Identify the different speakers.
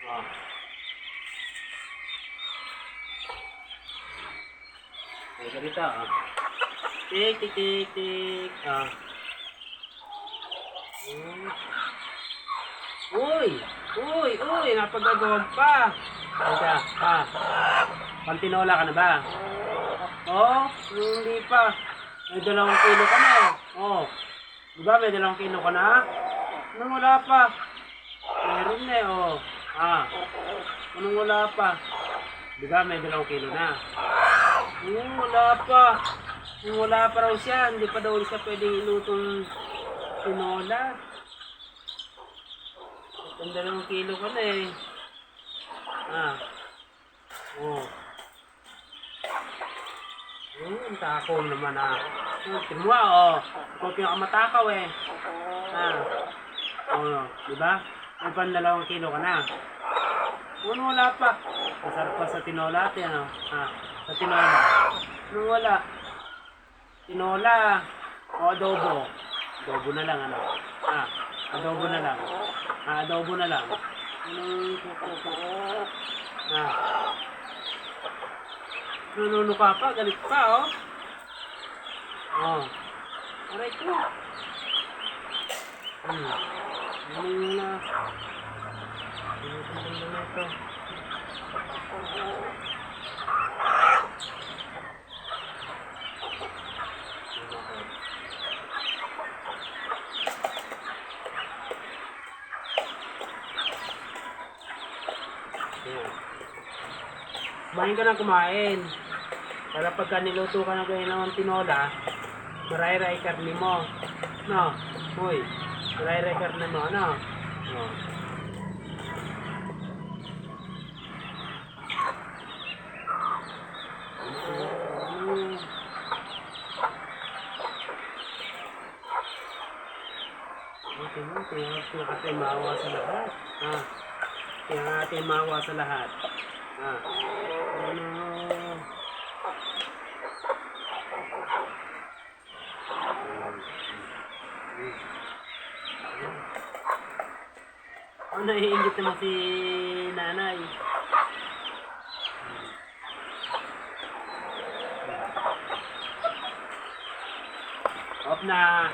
Speaker 1: Oh. Ay, ganito, ah. Tik, tik, tik, tik. Ah. Hmm. Uy! Uy! Uy! Napagagawag pa! Teka, pa. Pantinola ka na ba? Oh, hindi pa. May dalawang kilo ka na. Oo. Oh. Di ba may dalawang kilo ka na? Anong wala pa? Meron na eh, oh. Ah. Anong wala pa? Di ba may dalawang kilo na? Hmm, wala pa. Hmm, wala pa raw siya. Hindi pa daw siya pwedeng ilutong tinola. Ang dalawang kilo ka na eh. Ah. Oh. Hmm, ang takaw naman ah. Hmm, ah, oh. Ikaw pinakamatakaw eh. Ah. Oh, di ba? May pan dalawang kilo ka na. Ano wala pa? Masarap pa sa tinola ate, ano? Ah, sa tinola. Ano wala? Tinola. O adobo. Adobo na lang, ano? Ah, adobo na lang. Ah, adobo na lang. Anong Ah. Nununo ka pa, galit pa, oh. Oh. Aray ko. Hmm. Ano yung na... Ano yung na ito? Kumain ka na kumain. Para pagka niluto ka na ganyan ng tinola, maray-ray karni mo. No? Uy, maray-ray karni mo, ano? No. Mm. Okay tingnan ko kasi maawa sa lahat. Ah, tingnan natin maawa sa lahat. Ah, ano? Oh, naiingit naman si nanay. Off na.